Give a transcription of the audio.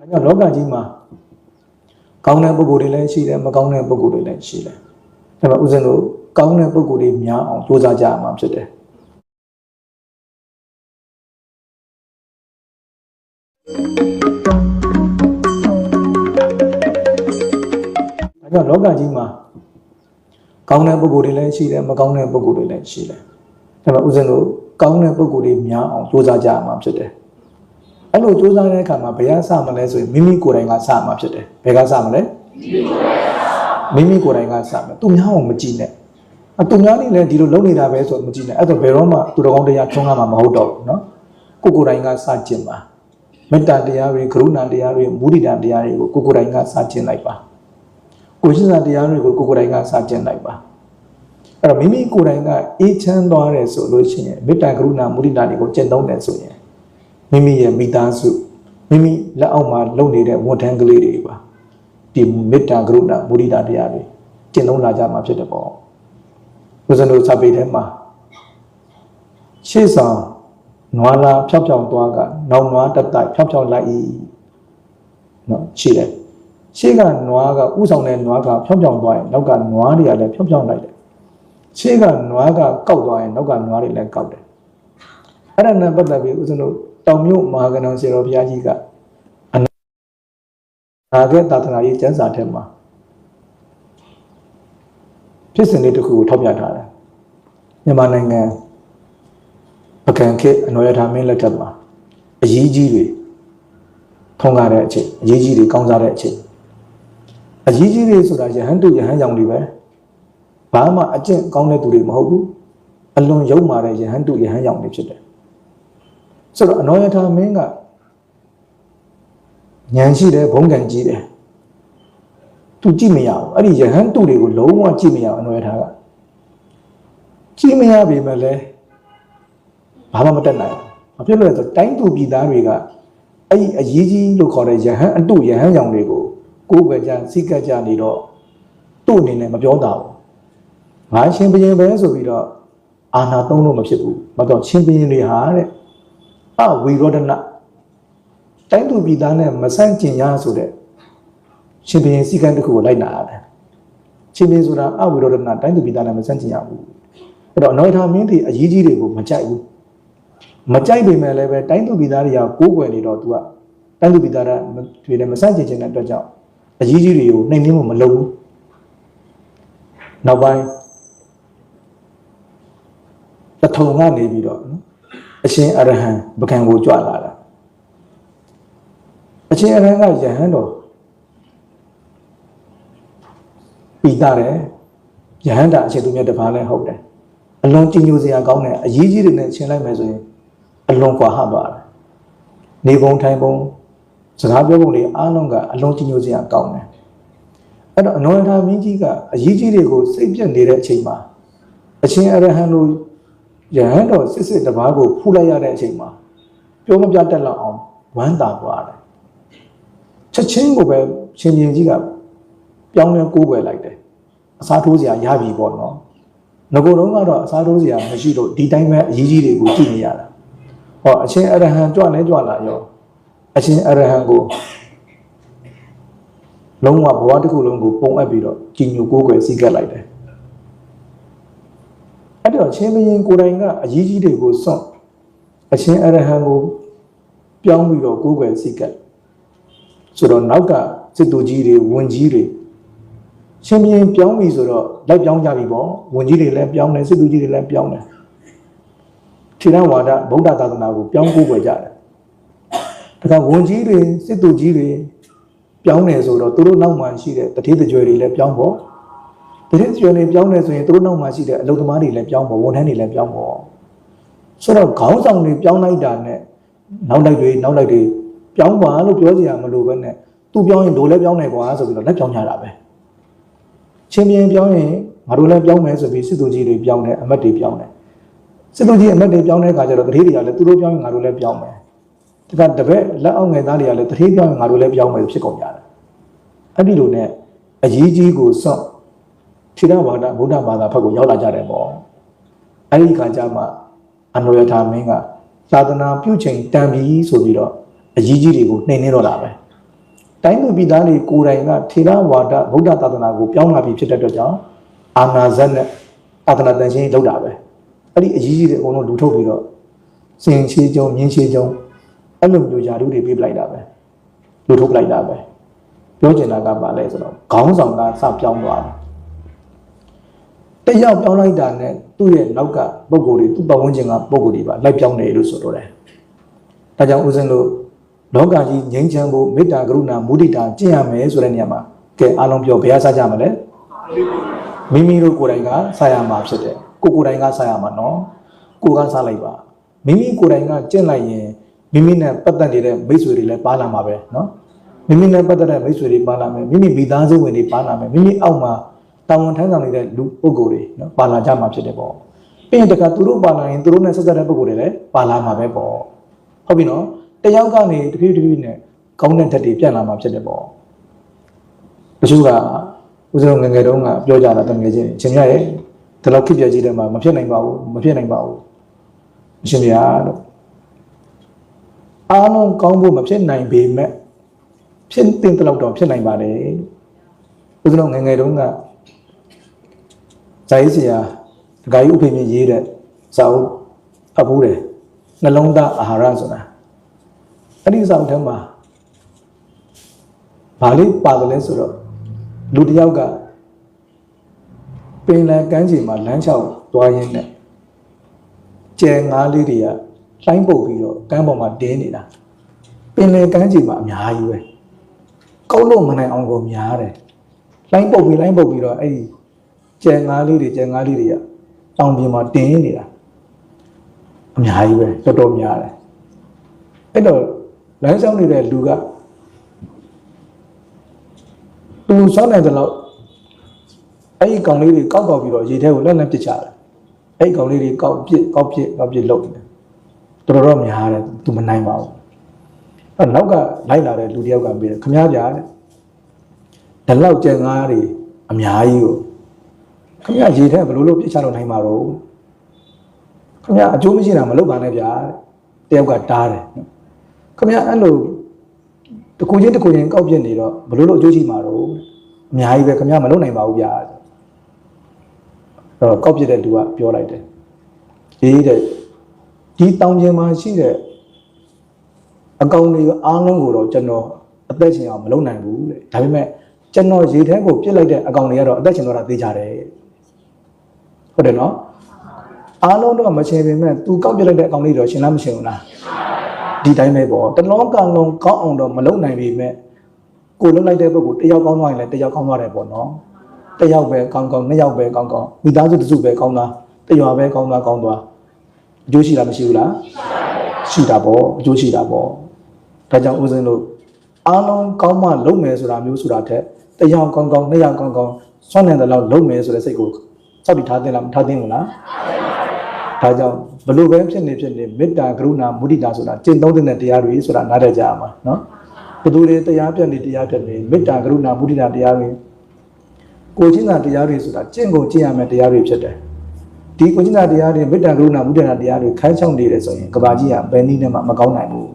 ဒါကြောင့်လောကကြီးမှာကောင်းတဲ့ပုဂ္ဂိုလ်တွေလည်းရှိတယ်မကောင်းတဲ့ပုဂ္ဂိုလ်တွေလည်းရှိတယ်ဒါပေမဲ့ဦးဇင်းတို့ကောင်းတဲ့ပုဂ္ဂိုလ်တွေများအောင်ကြိုးစားကြရမှာဖြစ်တယ်ဒါကြောင့်လောကကြီးမှာကောင်းတဲ့ပုဂ္ဂိုလ်တွေလည်းရှိတယ်မကောင်းတဲ့ပုဂ္ဂိုလ်တွေလည်းရှိတယ်ဒါပေမဲ့ဦးဇင်းတို့ကောင်းတဲ့ပုဂ္ဂိုလ်တွေများအောင်ကြိုးစားကြရမှာဖြစ်တယ် အဲ့လိုစူးစမ်းတဲ့အခါမှာဘယ်ကစမလဲဆိုရင်မိမိကိုယ်တိုင်ကစမှာဖြစ်တယ်ဘယ်ကစမလဲမိမိကိုယ်တိုင်ကစမယ်သူများအောင်မကြည့်နဲ့အသူများနေလည်းဒီလိုလုပ်နေတာပဲဆိုတော့မကြည့်နဲ့အဲ့တော့ဘယ်တော့မှသူတော်ကောင်းတရားထွန်းကားမှာမဟုတ်တော့ဘူးเนาะကိုယ်ကိုယ်တိုင်ကစကျင်ပါမေတ္တာတရားတွေကရုဏာတရားတွေမုဒိတာတရားတွေကိုကိုယ်ကိုယ်တိုင်ကစကျင်လိုက်ပါကိုရှိစာတရားတွေကိုကိုယ်ကိုယ်တိုင်ကစကျင်လိုက်ပါအဲ့တော့မိမိကိုယ်တိုင်ကအေးချမ်းသွားတယ်ဆိုလို့ရှိရင်မေတ္တာကရုဏာမုဒိတာတွေကိုကျင့်သုံးတယ်ဆိုရင် မိမိရဲ့မိသားစုမိမိလက်အောက်မှာလုပ်နေတဲ့ဝန်ထမ်းကလေးတွေပါဒီမေတ္တာကရုဏာမုဒိတာတရားတွေကျင့်သုံးလာကြမှာဖြစ်တယ်ပေါ့ဘုဇင်တို့စာပေထဲမှာရှေ့ဆောင်နွားလာဖြောက်ဖြောက်သွားကနောင်နွားတက်တိုက်ဖြောက်ဖြောက်လိုက်၏နော်ရှိတယ်ရှေ့ကနွားကဥဆောင်တဲ့နွားကဖြောက်ဖြောက်သွားရင်နောက်ကနွားတွေကလည်းဖြောက်ဖြောက်လိုက်တယ်ရှေ့ကနွားကကောက်သွားရင်နောက်ကနွားတွေလည်းကောက်တယ်အဲ့ဒါနဲ့ပတ်သက်ပြီးဦးဇင်းတို့ တောင်မြို့မဟာကဏ္ဍဆရာတော်ဘုရားကြီးကအနာဂတ်သာသနာရေးကျမ်းစာထဲမှာဖြစ်စဉ်လေးတစ်ခုကိုထောက်ပြထားတယ်မြန်မာနိုင်ငံပကံခေတ်အနော်ရထာမင်းလက်ထက်မှာအရေးကြီးတွေထုံးကားတဲ့အချိန်အရေးကြီးတွေကောင်းစားတဲ့အချိန်အရေးကြီးတွေဆိုတာယဟန်တုယဟန်ကြောင့်တွေပဲဘာမှအကျင့်ကောင်းတဲ့သူတွေမဟုတ်ဘူးအလွန်ယုံမာတဲ့ယဟန်တုယဟန်ကြောင့်တွေဖြစ်တယ် ဆိုတော့အနောယထာမင်းကဉာဏ်ရှိတယ်ဘုံကံကြီးတယ်သူကြည့်မရဘူးအဲ့ဒီယဟန်တုတွေကိုလုံးဝကြည့်မရဘူးအနောယထာကကြည့်မရပေမဲ့လည်းဘာမှမတက်နိုင်ဘူးဘာဖြစ်လို့လဲဆိုတော့တိုင်းသူပြည်သားတွေကအဲ့ဒီအရေးကြီးလို့ခေါ်တဲ့ယဟန်အတုယဟန်ကြောင့်တွေကိုကိုယ်ပဲကြစိတ်ကကြနေတော့သူ့အနေနဲ့မပြောတာဘူးငါရှင်ဘရင်ပဲဆိုပြီးတော့အာနာသုံးလို့မဖြစ်ဘူးမတော့ရှင်ဘရင်တွေဟာတဲ့ အဝိရောဒနာတိုင်းသူပြည်သားနဲ့မဆန့်ကျင်ရဆိုတဲ့ရှင်ဘရင်စည်းကမ်းတစ်ခုကိုလိုက်နာရတယ်ရှင်ဘရင်ဆိုတာအဝိရောဒနာတိုင်းသူပြည်သားနဲ့မဆန့်ကျင်ရဘူးအဲ့တော့အနောထာမင်းတွေအရေးကြီးတွေကိုမကြိုက်ဘူးမကြိုက်ပေမဲ့လည်းပဲတိုင်းသူပြည်သားတွေကကိုးကွယ်နေတော့ तू ကတိုင်းသူပြည်သားတွေနဲ့မဆန့်ကျင်ခြင်းတဲ့အတွက်ကြောင့်အရေးကြီးတွေကိုနှိမ်နင်းမှုမလုပ်ဘူးနောက်ပိုင်းတထုံကနေပြီးတော့နော် အရှင်အရဟံပကံကိုကြွလာတာအရှင်အရဟံကယဟန်တော်ပိတာတယ်ယဟန်တာအရှင်သူမြတ်တပါးလည်းဟုတ်တယ်အလွန်ကြည်ညိုစရာကောင်းတဲ့အရေးကြီးတွေနဲ့ရှင်းလိုက်မယ်ဆိုရင်အလွန်ကွာဟသွားတယ်နေပုံထိုင်ပုံစကားပြောပုံတွေအားလုံးကအလွန်ကြည်ညိုစရာကောင်းတယ်အဲ့တော့အနောရထာမင်းကြီးကအရေးကြီးတွေကိုစိတ်ပြတ်နေတဲ့အချိန်မှာအရှင်အရဟံတို့ ယဟန်တော်စစ်စစ်တပားကိုဖူးလိုက်ရတဲ့အချိန်မှာပြောမပြတတ်လောက်အောင်ဝမ်းသာသွားတယ်ချက်ချင်းကိုပဲရှင်ရှင်ကြီးကပြောင်းလဲကိုးကွယ်လိုက်တယ်အစားထိုးစရာရပြီပေါ့နော်ငကိုယ်တော့ကတော့အစားထိုးစရာမရှိတော့ဒီတိုင်းပဲအရေးကြီးတွေကိုကြည့်နေရတာဟောအရှင်အရဟံကြွလဲကြွလာရောအရှင်အရဟံကိုလုံးဝဘဝတစ်ခုလုံးကိုပုံအပ်ပြီးတော့ကြည်ညိုကိုးကွယ်စိတ်ကပ်လိုက်တယ် အဲ့တော့ချင်းဘရင်ကိုယ်တိုင်ကအရေးကြီးတွေကိုစွန့်အရှင်အရဟံကိုပြောင်းပြီးတော့ကိုယ်ွယ်စိတ်ကပ်ဆိုတော့နောက်ကစစ်သူကြီးတွေဝန်ကြီးတွေချင်းဘရင်ပြောင်းပြီဆိုတော့လိုက်ပြောင်းကြပြီပေါ့ဝန်ကြီးတွေလည်းပြောင်းတယ်စစ်သူကြီးတွေလည်းပြောင်းတယ်ခြေရဝါဒဗုဒ္ဓသာသနာကိုပြောင်းကိုယ်ွယ်ကြတယ်ဒါကဝန်ကြီးတွေစစ်သူကြီးတွေပြောင်းတယ်ဆိုတော့သူတို့နောက်မှရှိတဲ့တတိတကြွယ်တွေလည်းပြောင်းပေါ့ တတိယနေပြောင်းနေဆိုရင်သူတို့နောက်မှာရှိတဲ့အလုပ်သမားတွေလည်းပြောင်းဖို့ဝန်ထမ်းတွေလည်းပြောင်းဖို့ဆိုတော့ခေါင်းဆောင်တွေပြောင်းလိုက်တာနဲ့နောက်လိုက်တွေနောက်လိုက်တွေပြောင်းပါလို့ပြောကြရမလို့ပဲနဲ့သူပြောင်းရင်တို့လည်းပြောင်းနိုင်ကွာဆိုပြီးတော့လက်ပြောင်းကြတာပဲချင်းပြင်းပြောင်းရင်ငါတို့လည်းပြောင်းမယ်ဆိုပြီးစစ်သူကြီးတွေပြောင်းတယ်အမတ်တွေပြောင်းတယ်စစ်သူကြီးအမတ်တွေပြောင်းတဲ့အခါကျတော့တတိတွေကလည်းသူတို့ပြောင်းရင်ငါတို့လည်းပြောင်းမယ်ဒါကတပည့်လက်အောက်ငယ်သားတွေကလည်းတတိပြောင်းရင်ငါတို့လည်းပြောင်းမယ်ဖြစ်ကုန်ကြတယ်အဲ့ဒီလိုနဲ့အရေးကြီးကိုစွ န့်ထေရဘာသာဗုဒ္ဓဘာသာဘက်ကိုရောက်လာကြတယ်ပေါ့အဲ့ဒီခါကျမှအနောယထာမင်းကသာသနာပြုချိန်တန်ပြီဆိုပြီးတော့အကြီးကြီးတွေကိုနှိမ်နှင်းတော့တာပဲတိုင်းသူပြည်သားတွေကိုယ်တိုင်ကထေရဝါဒဗုဒ္ဓသာသနာကိုပြောင်းလာပြီဖြစ်တဲ့အတွက်ကြောင့်အာနာဇတ်နဲ့သာသနာတန်ရှင်းလောက်တာပဲအဲ့ဒီအရေးကြီးတဲ့အကုန်လုံးလူထုတ်ပြီးတော့စင်ချေကျုံမြင်းချေကျုံအဲ့လိုမျိုးယာတုတွေပြေးပလိုက်တာပဲလူထုတ်ပလိုက်တာပဲပြောချင်တာကပါလဲဆိုတော့ခေါင်းဆောင်ကစပြောင်းသွားတယ် တယောက်ပြောင်းလိုက်တာနဲ့သူ့ရဲ့နောက်ကပုံကိုယ်တွေသူ့ပတ်ဝန်းကျင်ကပုံကိုယ်တွေပါလိုက်ပြောင်းတယ်လို့ဆိုတော့တယ်ဒါကြောင့်ဦးဇင်းတို့လောကကြီးငြိမ်းချမ်းဖို့မေတ္တာကရုဏာမုဒိတာကျင့်ရမယ်ဆိုတဲ့နေရာမှာကဲအားလုံးပြောဘယ်ဟာစားကြမလဲမိမိတို့ကိုယ်တိုင်ကစားရမှာဖြစ်တယ်ကိုကိုယ်တိုင်ကစားရမှာနော်ကိုကစားလိုက်ပါမိမိကိုယ်တိုင်ကကျင့်လိုက်ရင်မိမိနဲ့ပတ်သက်နေတဲ့မိတ်ဆွေတွေလည်းပါလာမှာပဲနော်မိမိနဲ့ပတ်သက်တဲ့မိတ်ဆွေတွေပါလာမယ်မိမိမိသားစုဝင်တွေပါလာမယ်မိမိအောက်မှာ တာဝန်ထမ်းဆောင်နေတဲ့လူပုဂ္ဂိုလ်တွေနော်ပါလာကြမှာဖြစ်တယ်ပေါ့ပြီးရင်တခါသူတို့ပါလာရင်သူတို့နဲ့ဆက်သက်တဲ့ပုဂ္ဂိုလ်တွေလည်းပါလာမှာပဲပေါ့ဟုတ်ပြီနော်တယောက်ကနေတဖြည်းဖြည်းနဲ့ကောင်းတဲ့ဓာတ်တွေပြန့်လာမှာဖြစ်တယ်ပေါ့တချို့ကဦးဇင်းငယ်ငယ်တုန်းကပြောကြတာတကယ်ချင်းချင်းရရဲ့ဒီလောက်ခေတ်ပြကြီးတဲ့မှာမဖြစ်နိုင်ပါဘူးမဖြစ်နိုင်ပါဘူးအရှင်ဗျာလို့အားလုံးကောင်းဖို့မဖြစ်နိုင်ပေမဲ့ဖြစ်တင်တဲ့လောက်တော့ဖြစ်နိုင်ပါတယ်ဦးဇင်းငယ်ငယ်တုန်းက ဇာရေးစရာဒကာကြီးဥဖေမြင့်ရေးတဲ့စာအုပ်အပူးတယ်နှလုံးသားအာဟာရဆိုတာအဲ့ဒီစာအုပ်ထဲမှာဘာလေးပါတယ်လဲဆိုတော့လူတစ်ယောက်ကပင်လယ်ကမ်းခြေမှာလမ်းလျှောက်သွားရင်းနဲ့ကျဲငါးလေးတွေကလိုင်းပုတ်ပြီးတော့ကမ်းပေါ်မှာတင်းနေတာပင်လယ်ကမ်းခြေမှာအများကြီးပဲကောက်လို့မနိုင်အောင်ကိုများတယ်လိုင်းပုတ်ပြီးလိုင်းပုတ်ပြီးတော့အဲ့ဒီ ကျဲငါးလေးတွေကျဲငါးလေးတွေကတောင်ပြင်မှာတင်းနေတာအများကြီးပဲတော်တော်များတယ်အဲ့တော့လမ်းလျှောက်နေတဲ့လူကသူစောင်းနိုင်တဲ့လောက်အဲ့ဒီကောင်လေးတွေကောက်ကောက်ပြီးတော့ရေထဲကိုလက်လက်ပစ်ချတယ်အဲ့ဒီကောင်လေးတွေကောက်ပစ်ကောက်ပစ်ကောက်ပစ်လုပ်နေတယ်တော်တော်များတယ်သူမနိုင်ပါဘူးအဲ့နောက်ကလိုက်လာတဲ့လူတယောက်ကပြောတယ်ခမည်းပြားတဲ့ဒီလောက်ကြံငါးတွေအများကြီးကို ခမည်းရေထဲဘယ်လိုလုပ်ပစ်ချလို့နိုင်မှာတော့ခမည်းအကျိုးမရှိတာမလုပ်ပါနဲ့ဗျာတဲ့တယောက်ကတားတယ်ခမည်းအဲ့လိုတကူချင်းတကူချင်းကောက်ပြစ်နေတော့ဘယ်လိုလုပ်အကျိုးရှိမှာတော့အများကြီးပဲခမည်းမလုပ်နိုင်ပါဘူးဗျာအဲ့တော့ကောက်ပြစ်တဲ့သူကပြောလိုက်တယ်ဒီတဲ့ဒီတောင်ပြင်မှာရှိတဲ့အကောင်တွေအားလုံးကိုတော့ကျွန်တော်အသက်ရှင်အောင်မလုပ်နိုင်ဘူးတဲ့ဒါပေမဲ့ကျွန်တော်ရေထဲကိုပြစ်လိုက်တဲ့အကောင်တွေကတော့အသက်ရှင်တော့တာသိကြတယ် ဟုတ်တယ်နော်အားလုံးတော့မရှင်ပေမဲ့ तू ကောက်ပြစ်လိုက်တဲ့အကောင်တွေတော့ရှင်လားမရှင်ဘူးလားဒီတိုင်းပဲပေါ့တလောကလုံးကောင်းအောင်တော့မလုပ်နိုင်ပေမဲ့ကိုလုံးလိုက်တဲ့ဘက်ကိုတယောက်ကောင်းသွားရင်လည်းတယောက်ကောင်းသွားတယ်ပေါ့နော်တယောက်ပဲကောင်းကောင်းနှစ်ယောက်ပဲကောင်းကောင်းမိသားစုတစ်စုပဲကောင်းသွားတရွာပဲကောင်းသွားကောင်းသွားအကျိုးရှိလားမရှိဘူးလားရှိတာပေါ့အကျိုးရှိတာပေါ့ဒါကြောင့်ဦးဇင်းတို့အားလုံးကောင်းမှလုပ်မယ်ဆိုတာမျိုးဆိုတာထက်တယောက်ကောင်းကောင်းနှစ်ယောက်ကောင်းကောင်းစွန့်နေတဲ့လောက်လုပ်မယ်ဆိုတဲ့စိတ်ကို စောက်တည်ထားသင့်လားမထားသင့်ဘူးလားဒါကြောင့်ဘလို့ပဲဖြစ်နေဖြစ်နေမေတ္တာကရုဏာမုဒိတာဆိုတာကျင့်သုံးတဲ့တရားတွေဆိုတာနားတတ်ကြရမှာနော်ဘသူတွေတရားပြတ်နေတရားပြတ်နေမေတ္တာကရုဏာမုဒိတာတရားတွေကိုချင်းစာတရားတွေဆိုတာကျင့်ကိုကျင့်ရမယ်တရားတွေဖြစ်တယ်ဒီကိုချင်းစာတရားတွေမေတ္တာကရုဏာမုဒိတာတရားတွေခိုင်းချောင်းနေတယ်ဆိုရင်ကဘာကြီးကဘယ်နည်းနဲ့မှမကောင်းနိုင်ဘူး